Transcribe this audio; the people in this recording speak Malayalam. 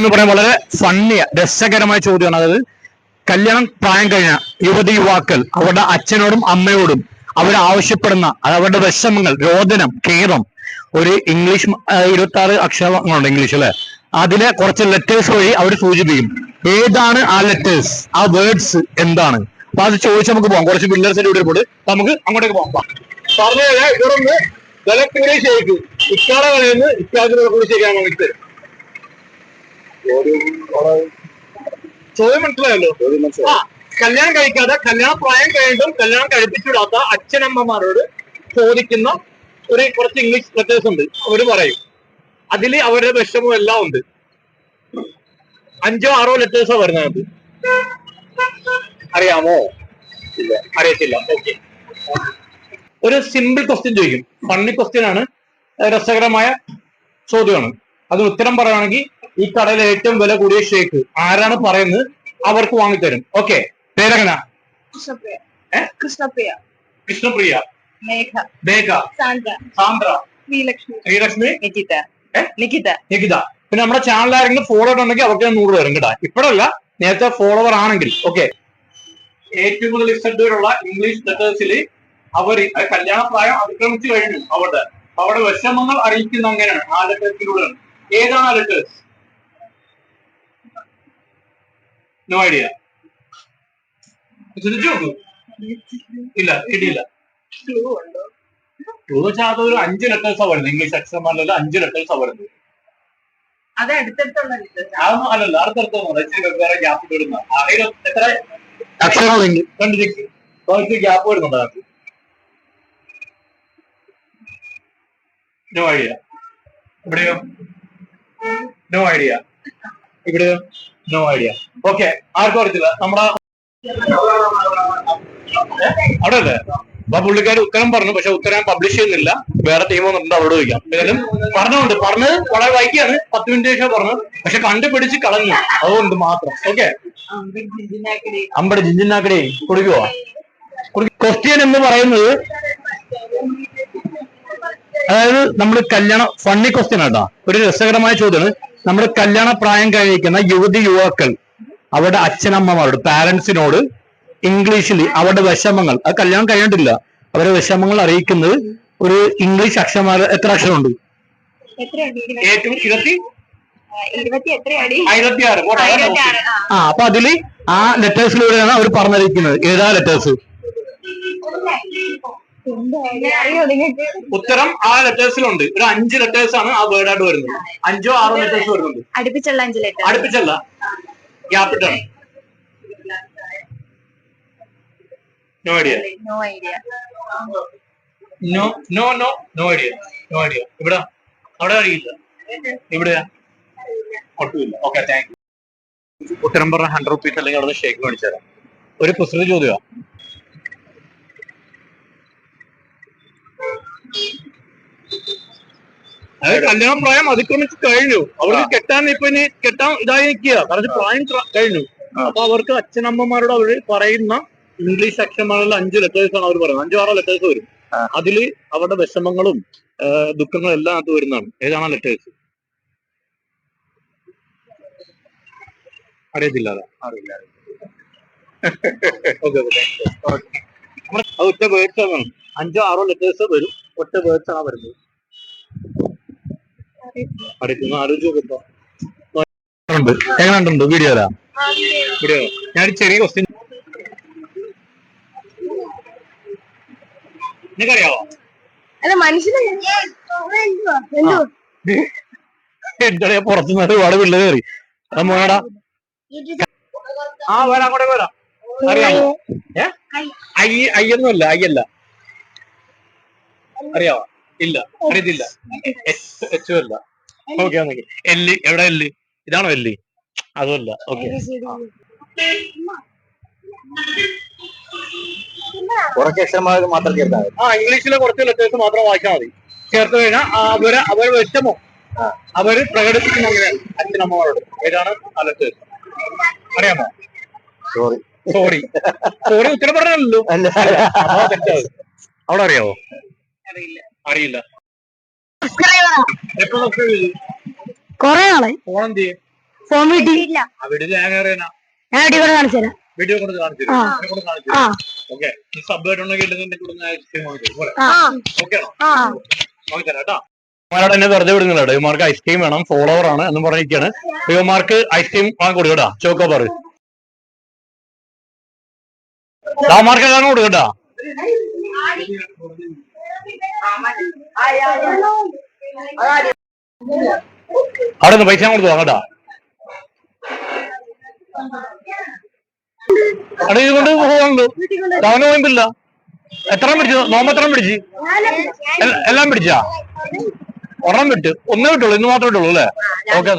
എന്ന് പറയാൻ വളരെ ഫണ്ണിയ രസകരമായ ചോദ്യമാണ് അതായത് കല്യാണം പ്രായം കഴിഞ്ഞ യുവതി യുവാക്കൾ അവരുടെ അച്ഛനോടും അമ്മയോടും അവർ ആവശ്യപ്പെടുന്ന അവരുടെ വിഷമങ്ങൾ രോദനം ഖേദം ഒരു ഇംഗ്ലീഷ് ഇരുപത്തി ആറ് അക്ഷരങ്ങളുണ്ട് ഇംഗ്ലീഷ് അല്ലെ? അതിലെ കുറച്ച് ലെറ്റേഴ്സ് വഴി അവർ സൂചിപ്പിക്കും. ഏതാണ് ആ ലെറ്റേഴ്സ് ആ വേർഡ്സ് എന്താണ്? അപ്പൊ അത് ചോദിച്ച് നമുക്ക് പോകാം. കുറച്ച് പിള്ളേഴ്സിന്റെ ഇവിടെ അപ്പൊ നമുക്ക് അങ്ങോട്ടേക്ക് പോകാം. പറഞ്ഞു കഴിഞ്ഞാൽ ഇവരൊന്ന് വില കൂടി ഷേക്ക് ഇക്കാടെ കളയുന്ന ഇക്കാക്ക് കൂടി ഷേക്കാൻ വേണ്ടി തരും. ചോദ്യം മനസ്സിലായല്ലോ? കല്യാണം കഴിക്കാതെ കല്യാണ പ്രായം കഴിഞ്ഞിട്ടും കല്യാണം കഴിപ്പിച്ചിടാത്ത അച്ഛനമ്മമാരോട് ചോദിക്കുന്ന ഒരു കുറച്ച് ഇംഗ്ലീഷ് ലെറ്റേഴ്സ് ഉണ്ട്. അവർ പറയും. അതിൽ അവരുടെ വിഷമം എല്ലാം ഉണ്ട്. അഞ്ചോ ആറോ ലെറ്റേഴ്സോ വരുന്നത് അറിയാമോ? ഇല്ല. അറിയത്തില്ല. ഓക്കെ ഒരു സിമ്പിൾ ക്വസ്റ്റ്യൻ ചോദിക്കും. ഫണ്ണി ക്വസ്റ്റ്യൻ ആണ്. രസകരമായ ചോദ്യമാണ്. അതിന് ഉത്തരം പറയുകയാണെങ്കിൽ ഈ കടയിൽ ഏറ്റവും വില കൂടിയ ഷേക്ക് ആരാണ് പറയുന്നത്? അവർക്ക് വാങ്ങിത്തരും. ഓക്കെ പേരങ്ങന? കൃഷ്ണപ്രിയ? കൃഷ്ണപ്രിയ. കൃഷ്ണപ്രിയ. മേഘ. സാന്ദ്ര. സാന്ദ്ര. ശ്രീലക്ഷ്മി. ശ്രീലക്ഷ്മി? നികിത ഏ? നികിത നികിത പിന്നെ നമ്മുടെ ചാനൽ ആരെങ്കിലും ഫോളോ ഉണ്ടെങ്കിൽ അവർക്ക് ഞാൻ നൂറ് പേരും കേട്ടാ. ഇപ്പോഴല്ല നേരത്തെ ഫോളോവർ ആണെങ്കിൽ. ഓക്കെ ഏറ്റവും കൂടുതൽ ഇഷ്ടപ്പെട്ടുള്ള ഇംഗ്ലീഷ് ലെറ്റേഴ്സിൽ അവർ കല്യാണ പ്രായം അതിക്രമിച്ചു കഴിഞ്ഞു. അവരുടെ. അവരുടെ വിഷമങ്ങൾ അറിയിക്കുന്ന അങ്ങനെയാണ്. ആ ലെറ്റേഴ്സിലൂടെയാണ് ഏതാണ് ആ ലെറ്റേഴ്സ് നോ ഐഡിയ ശ്രദ്ധിച്ചു നോക്കൂ ഇല്ല ഇടിയില്ല. ക്ലൂ വെച്ചാൽ അതൊരു അഞ്ച് ലെറ്റേഴ്സാ വരുന്നത്. ഇംഗ്ലീഷ് അക്ഷരമാലല്ല അഞ്ച് ലെറ്റേഴ്സാ വരുന്നത്. അത് അടുത്തടുത്തുള്ള അതൊന്നും അല്ലല്ല അടുത്തടുത്തൊന്നും വേറെ ഗ്യാപ്പ് ഇടുന്ന അതിൽ എത്ര? അക്ഷരങ്ങളുണ്ട് കണ്ടിരിക്കും കുറച്ച് ഗ്യാപ്പ് വരുന്നുണ്ട് നോ ഐഡിയ ഇവിടെയോ? നോ ഐഡിയ ഇവിടെയോ? നോ ഐഡിയ ഓക്കെ ആർക്കും അറിയത്തില്ല. നമ്മുടെ അവിടെ അല്ലേ അപ്പൊ പുള്ളിക്കാർ ഉത്തരം പറഞ്ഞു പക്ഷെ ഉത്തരം പബ്ലിഷ് ചെയ്യുന്നില്ല. വേറെ ടീം വന്നിട്ടുണ്ട് അവിടെ ചോദിക്കാം. എന്തായാലും പറഞ്ഞുണ്ട് പറഞ്ഞത് വളരെ വൈകിയാണ് പത്ത് മിനിറ്റ് ശേഷം പറഞ്ഞു. പക്ഷെ കണ്ടുപിടിച്ച് കളഞ്ഞു. അതുകൊണ്ട് മാത്രം. ഓക്കെ. അമ്പടി ജിഞ്ചിനാക്കടി കുടിക്കുവോ? ക്വസ്റ്റ്യൻ എന്ന് പറയുന്നത് അതായത് നമ്മൾ കല്യാണ ഫണ്ണി ക്വസ്റ്റ്യൻ ആട്ടാ ഒരു രസകരമായ ചോദ്യമാണ്. നമ്മൾ കല്യാണ പ്രായം കഴിക്കുന്ന യുവതി യുവാക്കൾ അവരുടെ അച്ഛനമ്മമാരോട് പാരന്റ്സിനോട് ഇംഗ്ലീഷിൽ അവരുടെ വിഷമങ്ങൾ. അത് കല്യാണം കഴിഞ്ഞിട്ടില്ല. അവരുടെ വിഷമങ്ങൾ അറിയിക്കുന്നത് ഒരു ഇംഗ്ലീഷ് അക്ഷരമാല എത്ര അക്ഷരമുണ്ട്? ഉണ്ട് ഏറ്റവും ഇരുപത്തി. ആ അപ്പൊ അതിൽ ആ ലെറ്റേഴ്സിലൂടെയാണ് അവർ പറഞ്ഞിരിക്കുന്നത്. ഏതാ ലെറ്റേഴ്സ് ഉത്തരം ആ ലെറ്റേഴ്സിലുണ്ട് ഒരു അഞ്ച് ലെറ്റേഴ്സ് ആണ് ആ വേർഡ് ആയിട്ട് വരുന്നത്. അഞ്ചോ ആറോ ലെറ്റേഴ്സ് വരുന്നുണ്ട്. അടുപ്പിച്ചല്ല അടുപ്പിച്ചല്ല. ഗ്യാപ്പിട്ടാണ് no idea no idea no no no no idea no idea ഇവിടെ. അവിടെ അറിയില്ല. ഇവിടെയാ. ഒട്ടുമില്ല. ഓക്കെ താങ്ക് യു ഉത്തരം പറഞ്ഞ ഹൺഡ്രഡ് റുപ്പീസ് അല്ലെങ്കിൽ അവിടെ ഷേക്ക് മേടിച്ചു തരാം. ഒരു കുസൃതി ചോദ്യമാ. അത് കല്യാണ പ്രായം അതിക്രമിച്ച് കഴിഞ്ഞു. അവർക്ക് കെട്ടാൻ ഇപ്പൊ ഇനി കെട്ടാൻ ഇതായി നിൽക്കുക. കാരണം പ്രായം കഴിഞ്ഞു. അപ്പൊ അവർക്ക് അച്ഛനമ്മമാരോട് അവർ പറയുന്ന ഇംഗ്ലീഷ് അക്ഷരമാണല്ലോ അഞ്ച് ലെറ്റേഴ്സ് ആണ് അവർ പറയുന്നത്. അഞ്ചോ ആറോ ലെറ്റേഴ്സ് വരും. അതിൽ അവരുടെ വിഷമങ്ങളും ദുഃഖങ്ങളും എല്ലാം അത് വരുന്നതാണ്. ഏതാണ് ലെറ്റേഴ്സ് അറിയത്തില്ല അറിയില്ല ഓക്കെ അത് ഒറ്റ വേർഡ്സ് ആണ്. അഞ്ചോ ആറോ ലെറ്റേഴ്സ് വരും. ഒറ്റ വേർഡ്സ് ആണ് വരുന്നത്. ആലോചിച്ച് എങ്ങനെയുണ്ട് വീഡിയോ വീഡിയോ ഞാൻ ചെറിയ ക്വസ്റ്റ്യൻ നിനക്കറിയാവോ അല്ല എന്താ പുറത്തുനിന്ന് ഒരുപാട് പിള്ളേർ കയറി. അത് മോനടാ. ആ വരാം അങ്ങോട്ടേ വരാം. അറിയാമോ ഏ? അയ്യ അയ്യൊന്നുമല്ല അയ്യല്ല അറിയാവോ? ഇല്ല. അറിയത്തില്ല. എച്ച് അല്ല ഓക്കെ ആണെങ്കിൽ എല്ല് എവിടെ എല്ല് ഇതാണോ എല്ല് അതുമല്ല. ഓക്കെ കുറച്ച് അക്ഷരമാല മാത്രം ചേർത്താൽ ആ ഇംഗ്ലീഷിലെ കുറച്ച് ലെറ്റേഴ്സ് മാത്രം വായിച്ചാൽ മതി. ചേർത്ത് കഴിഞ്ഞാൽ അവർ അവർ വിഷമോ അവർ പ്രകടിപ്പിക്കുന്ന അങ്ങനെ അച്ഛനമ്മമാരോട് ഏതാണ് ആ ലെറ്റേഴ്സ് അറിയാമോ? സോറി സോറി സോറി ഉത്തരം പറഞ്ഞല്ലോ. അവിടെ അറിയാവോ? അറിയില്ല. അറിയില്ല. എപ്പോ സബ്സ്ക്രൈബ് ചെയ്തു കൊറേ ആളെ. ഫോൺ എന്ത് ചെയ്യും? ഫോൺ അവിടെ ഞാൻ അറിയാനാ ഞാൻ വീട്ടിൽ കൊണ്ട് കാണിച്ചു തരാം. വീഡിയോ കൊണ്ട് കാണിച്ചു ആ. എന്നെ കൊണ്ട് കാണിച്ചു ആ. ഓക്കെ. ഈ സബ് ആയിട്ടുണ്ടെങ്കിൽ ഇടുന്നുണ്ടെങ്കിൽ ഇവിടുന്ന് ഐസ്ക്രീം വാങ്ങിച്ചു പോലെ ആ. ഓക്കെ ആണോ? ആ. വാങ്ങിത്തരാം കേട്ടോ. ഇവന്മാരോട് എന്നെ വെറുതെ വിടുന്നില്ല ഇവന്മാർക്ക് ഐസ്ക്രീം വേണം ഫോളോവർ ആണ് എന്ന് പറഞ്ഞിരിക്കുകയാണ് ഇവന്മാർക്ക് ഐസ്ക്രീം വാങ്ങി കൊടുക്കട്ടാ ചോക്കോ പറ യുവമാർക്ക് എല്ലാം കൊടുക്കട്ടാ അവിടെ നിന്ന് പൈസ കൊടുത്തു അങ്ങോട്ടാ അവിടെ ഇത് കൊണ്ട് പോകുന്നുണ്ട് അവന് പോയിട്ടില്ല എത്ര പിടിച്ചു? നോമ്പ് എത്ര പിടിച്ച്? എല്ല- എല്ലാം പിടിച്ചാ? ഒരെണ്ണം വിട്ട്. ഒന്നേ വിട്ടുള്ളൂ ഇന്ന് മാത്രമേ വിട്ടുള്ളൂ അല്ലേ? ഓക്കെ